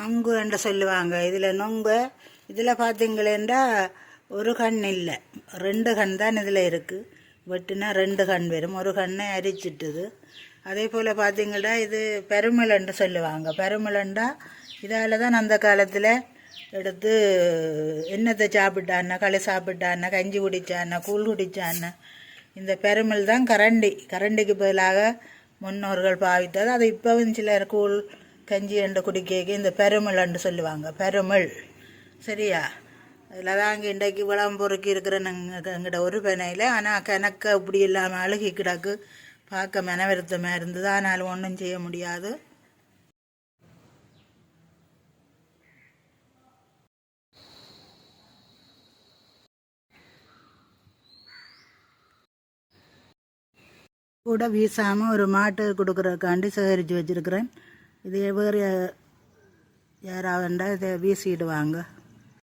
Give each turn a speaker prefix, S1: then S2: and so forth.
S1: நொங்கு என்று சொல்லுவாங்க. இதில் நொங்கு இதில் பார்த்தீங்களேண்டா ஒரு கண் இல்லை. ரெண்டு கண் தான் இதில் இருக்குது வெட்டுனா ரெண்டு கண் வரும். ஒரு கண்ணை அரிச்சிட்டுது. அதே போல் பார்த்தீங்கன்னா இது பெருமிளன்று சொல்லுவாங்க. பெருமிளண்டா இதால் தான் அந்த காலத்தில் எடுத்து என்னத்தை சாப்பிட்டான்னா களி சாப்பிட்டான்னா கஞ்சி குடித்தான்னா கூழ் குடித்தான்னா இந்த பெருமிள் தான் கரண்டி. கரண்டிக்கு பதிலாக முன்னோர்கள் பாவித்தது. அது இப்போவும் சிலர் கூழ் கஞ்சி என்று குடிக்க இந்த பெருமிள் என்று சொல்லுவாங்க பெருமிழ் சரியா? அதில் தான் அங்கே இன்றைக்கு விளம் பொறுக்கி இருக்கிற நாங்கள் எங்கிட்ட ஒரு பெனையில் ஆனால் கணக்க இப்படி இல்லாமல் அழுகி கிடக்கு. பார்க்க மனவருத்தமாக இருந்தது ஆனாலும் ஒன்றும் செய்ய முடியாது. கூட வீசாமல் ஒரு மாட்டு கொடுக்குறதுக்காண்டி சேகரித்து வச்சுருக்கிறேன். இது வேறு யாராவதுண்டா இதை வீசிடுவாங்க.